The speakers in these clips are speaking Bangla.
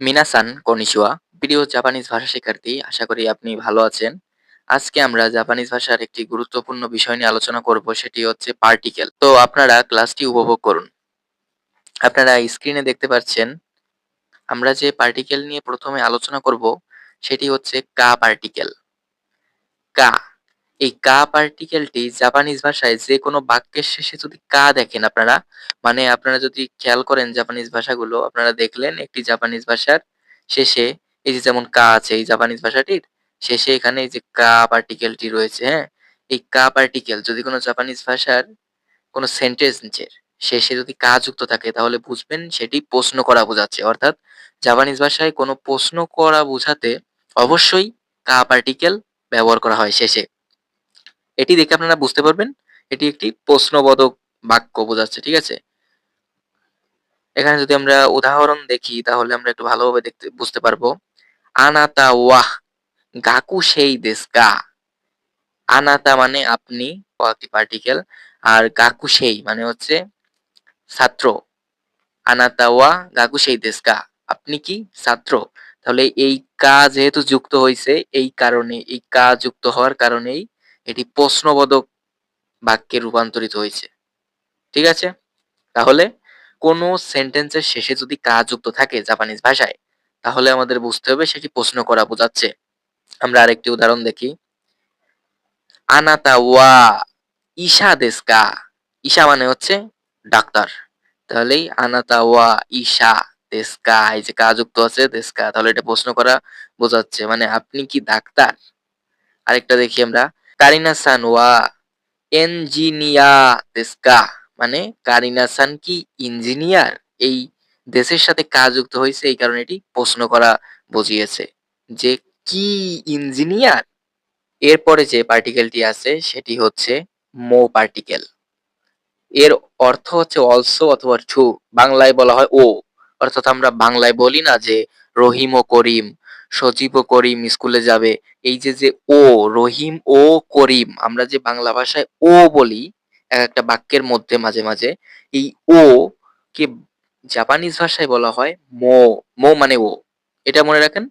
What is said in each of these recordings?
মিনাসান কনিচিওয়া। প্রিয় জাপানিজ ভাষা শিক্ষার্থী, আশা করি আপনি ভালো আছেন। আজকে আমরা জাপানিজ ভাষার একটি গুরুত্বপূর্ণ বিষয় নিয়ে আলোচনা করব, সেটি হচ্ছে পার্টিকেল। তো আপনারা ক্লাসটি উপভোগ করুন। আপনারা স্ক্রিনে দেখতে পাচ্ছেন, আমরা যে পার্টিকেল নিয়ে প্রথমে আলোচনা করব, সেটি হচ্ছে কা পার্টিকেল। কা। এই কা পার্টিকেলটি জাপানিজ ভাষায় যে কোনো বাক্যের শেষে যদি কা দেখেন আপনারা, মানে আপনারা যদি খেয়াল করেন জাপানিজ ভাষাগুলো, আপনারা দেখলেন একটি জাপানিজ ভাষার শেষে এই যে যেমন কা আছে এই জাপানিজ ভাষাটির শেষে এখানে এই যে কা পার্টিকেলটি রয়েছে, হ্যাঁ? এই কা পার্টিকেল যদি কোনো জাপানিজ ভাষার কোনো সেন্টেন্সের শেষে যদি কা যুক্ত থাকে তাহলে বুঝবেন সেটি প্রশ্ন করা বোঝাচ্ছে। অর্থাৎ জাপানিজ ভাষায় কোনো প্রশ্ন করা বোঝাতে অবশ্যই কা পার্টিকেল ব্যবহার করা হয় শেষে। এটি দেখে আপনারা বুঝতে পারবেন এটি একটি প্রশ্নবোধক বাক্য বোঝাচ্ছে, ঠিক আছে? এখানে যদি আমরা উদাহরণ দেখি তাহলে আমরা একটু ভালোভাবে দেখতে বুঝতে পারব। আনাতা ওয়াহ গাকু সেই দেশ গা। আনাতা মানে আপনি পার্টিকেল আর গাকু সেই মানে হচ্ছে ছাত্র। আনাতা ওয়া গাকু সেই দেশ গা। আপনি কি ছাত্র? তাহলে এই কা যেহেতু যুক্ত হয়েছে এই কারণে এই কা যুক্ত হওয়ার কারণেই এটি প্রশ্নবোধক বাক্যে রূপান্তরিত হয়েছে। ঠিক আছে? তাহলে কোনো সেন্টেন্সের শেষে যদি কা যুক্ত থাকে জাপানিজ ভাষায়, তাহলে আমাদের বুঝতে হবে সেটি প্রশ্ন করা বোঝাচ্ছে। আমরা আরেকটি উদাহরণ দেখি। আনাতা ওয়া ইশা দেশ কা? ইশা মানে হচ্ছে ডাক্তার। তাহলেই আনাতা ওয়া ইশা দেশ কা? এই যে কা যুক্ত আছে দেশ কা, তাহলে এটা প্রশ্ন করা বোঝাচ্ছে। মানে আপনি কি ডাক্তার? আরেকটা দেখি আমরা। কারিনা সান ওয়া এনজিনিয়া দেশ কা? মানে কারিনা সান কি ইঞ্জিনিয়ার? এই দেশের সাথে কা যুক্ত হয়েছে এই কারণে এটি প্রশ্ন করা বুঝিয়েছে যে কি ইঞ্জিনিয়ার? এরপরে যে পার্টিকেলটি আছে সেটি হচ্ছে মো পার্টিকেল। এর অর্থ হচ্ছে অলসো অথবা টু বাংলায় বলা হয় ও অর্থাৎ আমরা বাংলায় বলি না যে রহিম ও করিম সজীব ও করিম স্কুলে যাবে। এই যে যে ও, রহিম ও করিম, আমরা যে বাংলা ভাষায় ও বলি, এক একটা বাক্যের মধ্যে, মাঝে মাঝে, এই ও কে জাপানিজ ভাষায় বলা হয় মো মো মানে ও। এটা মনে রাখেন?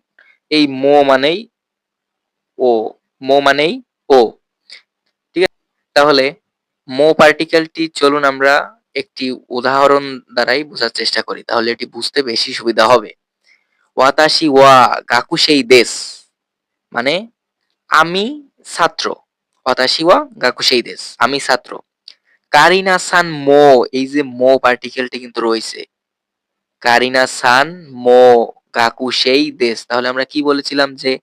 এই মো মানেই ও, মো মানেই ও। ঠিক আছে? তাহলে মো পার্টিকেলটি চলুন আমরা একটি উদাহরণ দ্বারাই বোঝার চেষ্টা করি, তাহলে এটি বুঝতে বেশি সুবিধা হবে। ওয়াতাশি ওয়া গাকুসেই দেশ। মানে আমি ছাত্র। ওয়াতাশি ওয়া গাকুসেই দেশ। আমি ছাত্র। কারিনা সান মো, এই যে মো পার্টিকেলটি কিন্তু রয়েছে। কারিনা সান মো গাকু সেই দেশ। তাহলে আমরা কি বলেছিলাম যে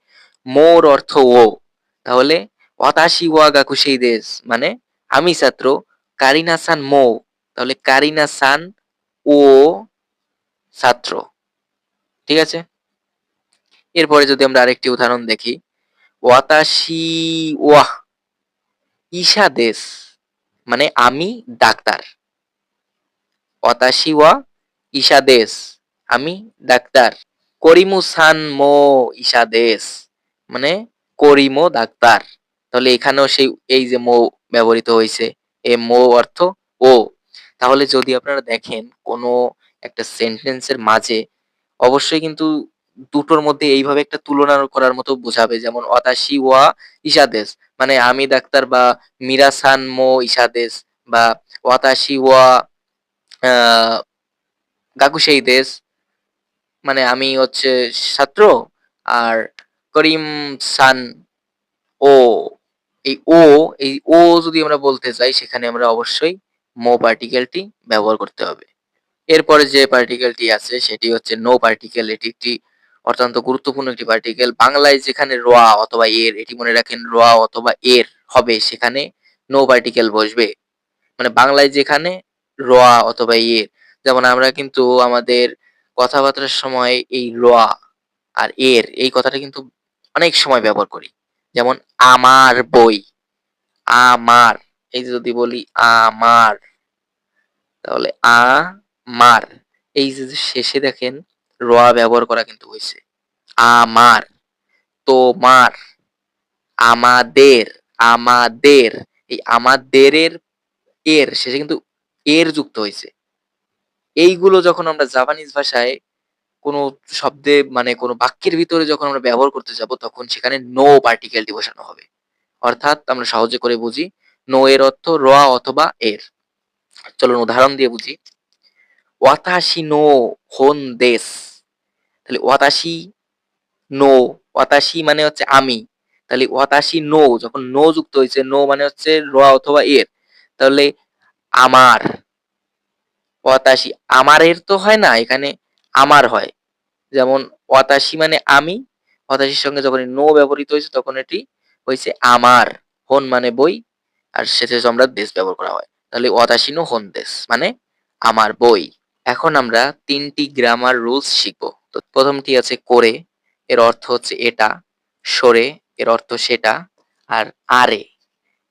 মোর অর্থ ও। তাহলে ওয়াতাশি ওয়া গাকু সেই দেশ। মানে আমি ছাত্র, কারিনা সান মো। তাহলে কারিনা সান ও ছাত্র। ঠিক আছে? এরপরে যদি আমরা আরেকটি উদাহরণ দেখি। ওয়াতাশি ওয়াহ, ঈশা দেশ মানে আমি ডাক্তার। ওয়াতাশি ওয়া, ঈশা দেশ, আমি ডাক্তার। করিমু সান মো, ঈশা দেশ মানে করিমো ডাক্তার। তাহলে এখানেও সেই, এই যে মো ব্যবহৃত হয়েছে, এ মো অর্থ ও। তাহলে যদি আপনারা দেখেন কোনো একটা সেন্টেন্সের মাঝে অবশ্যই কিন্তু দুটোর মধ্যে এইভাবে একটা তুলনা করার মতো বোঝাবে। যেমন অতাশি ওয়া ইশাদেশ মানে আমি ডাক্তার বা মিরাসান মো ইশাদেশ বা ওয়াতাশি ওয়া গাকুসেই দেশ মানে আমি হচ্ছে ছাত্র আর করিম সান ও, এই ও এই ও যদি আমরা বলতে চাই, সেখানে আমরা অবশ্যই মো পার্টিকেলটি ব্যবহার করতে হবে। এরপরে যে পার্টিকেলটি আছে, সেটি হচ্ছে নো পার্টিকেল এটি একটি অত্যন্ত গুরুত্বপূর্ণ একটি পার্টিকেল বাংলায় যেখানে রোয়া অথবা এর, এটি মনে রাখেন রোয়া অথবা এর হবে, সেখানে নো পার্টিকেল বসবে। মানে বাংলায় যেখানে রোয়া অথবা এর, যেমন আমরা কিন্তু আমাদের কথাবার্তার সময় এই রোয়া আর এর, এই কথাটা কিন্তু অনেক সময় ব্যবহার করি। যেমন আমার বই, আমার, এই যদি বলি আমার, তাহলে আ মার এই যে শেষে দেখেন, রোয়া ব্যবহার করা কিন্তু হয়েছে আমার, তোমার, আমাদের আমাদের এই আমাদেরের এর শেষে কিন্তু এর যুক্ত হয়েছে এইগুলো যখন আমরা জাপানিজ ভাষায় কোনো শব্দে মানে কোনো বাক্যের ভিতরে যখন আমরা ব্যবহার করতে যাব, তখন সেখানে নো পার্টিকেলটি বসানো হবে। অর্থাৎ আমরা সহজে করে বুঝি নো এর অর্থ র অথবা এর। চলুন উদাহরণ দিয়ে বুঝি। ওয়াতাশি নো হোন দেস। তাহলে ওয়াতাশি নো ওয়াতাশি মানে হচ্ছে আমি। তাহলে ওয়াতাশি নো যখন নো যুক্ত হয়েছে নো মানে হচ্ছে র অথবা এর। তাহলে আমার ওয়াতাশি আমারের তো হয় না এখানে আমার হয়। যেমন ওয়াতাশি মানে আমি ওয়াতাশির সঙ্গে যখন নো ব্যবহৃত হয়েছে তখন এটি হয়েছে আমার হন মানে বই আর শেষে আমরা দেশ ব্যবহার করা হয় তাহলে ওয়াতাশি নো হন দেশ মানে আমার বই এখন আমরা তিনটি গ্রামার রুলস শিখব। তো প্রথমটি আছে? করে, এর অর্থ হচ্ছে এটা, সরে, এর অর্থ সেটা, আর আরে,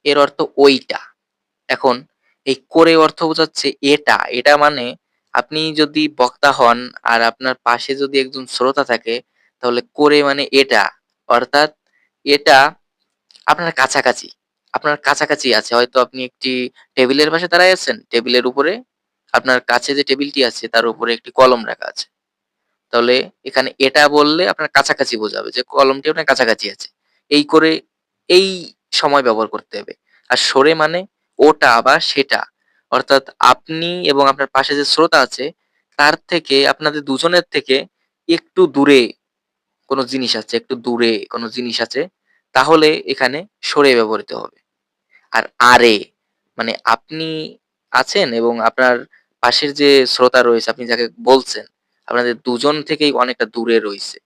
এর অর্থ ওইটা। এখন এই করে অর্থ বোঝাচ্ছে এটা। এটা মানে আপনি যদি বক্তা হন আর আপনার পাশে যদি একজন শ্রোতা থাকে, তাহলে করে মানে এটা। অর্থাৎ এটা আপনার কাছাকাছি আপনার কাছাকাছি আছে। হয়তো আপনি একটি টেবিলের পাশে দাঁড়ায় আছেন, টেবিলের উপরে আপনার কাছে যে টেবিলটি আছে, তার উপরে একটি কলম রাখা আছে। তাহলে এখানে এটা বললে আপনার কাছাকাছি বোঝাবে যে কলমটি আপনার কাছাকাছি আছে। এই করে এই সময় ব্যবহার করতে হবে। আর সরে মানে ওটা বা সেটা। অর্থাৎ আপনি এবং আপনার পাশে যে শ্রোতা আছে, তার থেকে আপনাদের দুজনের থেকে একটু দূরে কোনো জিনিস আছে, একটু দূরে কোনো জিনিস আছে, তাহলে এখানে সরে ব্যবহৃত হবে। আর আরে মানে আপনি আছেন এবং আপনার পাশের যে শ্রোতা রয়েছে, আপনি যাকে বলছেন, আপনাদের দুজন থেকেই অনেকটা দূরে রয়েছে।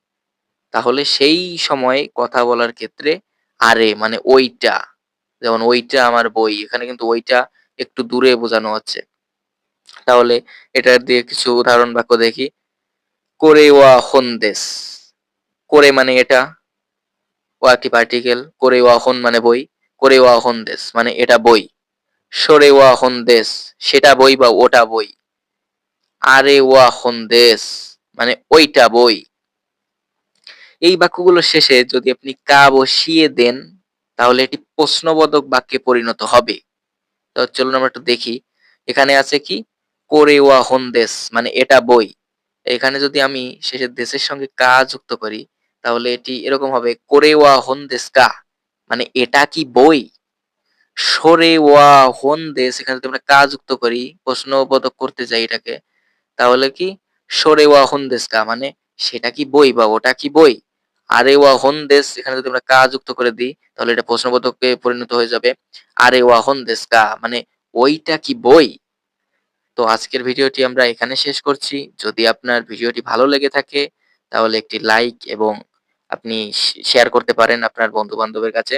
তাহলে সেই সময় কথা বলার ক্ষেত্রে আরে মানে ওইটা, যেমন ওইটা আমার বই, এখানে কিন্তু ওইটা একটু দূরে বোঝানো হচ্ছে তাহলে এটার দিয়ে কিছু উদাহরণ বাক্য দেখি। করে ওয়া হন্দেস করে মানে এটা, ওয়া একটি পার্টিকেল করে ওয়া হন মানে বই, করে ওয়া হন্দেস মানে এটা বই। সরে ওয়া হন্দেস সেটা বই বা ওটা বই? আরে ওয়া হন্দেস মানে ওইটা বই। এই বাক্যগুলো শেষে যদি আপনি কা বসিয়ে দেন, তাহলে এটি প্রশ্নবোধক বাক্যে পরিণত হবে। তো চলুন আমরা একটু দেখি। এখানে আছে কি? করে ওয়া হন্দেস মানে এটা বই। এখানে যদি আমি শেষের দেশের সঙ্গে কা যুক্ত করি, তাহলে এটি এরকম হবে করে ওয়া হন্দেস কা মানে এটা কি বই? সরে ওয়া হন্দেস এখানে যদি আমরা কা যুক্ত করি প্রশ্নবোধক করতে চাই এটাকে, তাহলে কি? সরে ওয়া হন্দেস কা মানে সেটা কি বই বা ওটা কি বই? আরে ওয়া, হন দেশ এখানে যদি আমরা কা যুক্ত করে দিই, তাহলে এটা প্রশ্নবোধকে পরিণত হয়ে যাবে। আরে ওয়া হন্দেস কা মানে ওইটা কি বই? তো আজকের ভিডিওটি আমরা এখানে শেষ করছি। যদি আপনার ভিডিওটি ভালো লেগে থাকে, তাহলে একটি লাইক এবং আপনি শেয়ার করতে পারেন আপনার বন্ধু বান্ধবের কাছে।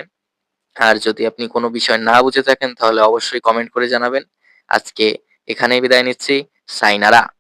আর যদি আপনি কোনো বিষয় না বুঝে থাকেন, তাহলে অবশ্যই কমেন্ট করে জানাবেন। আজকে এখানেই বিদায় নিচ্ছি। সাইনারা।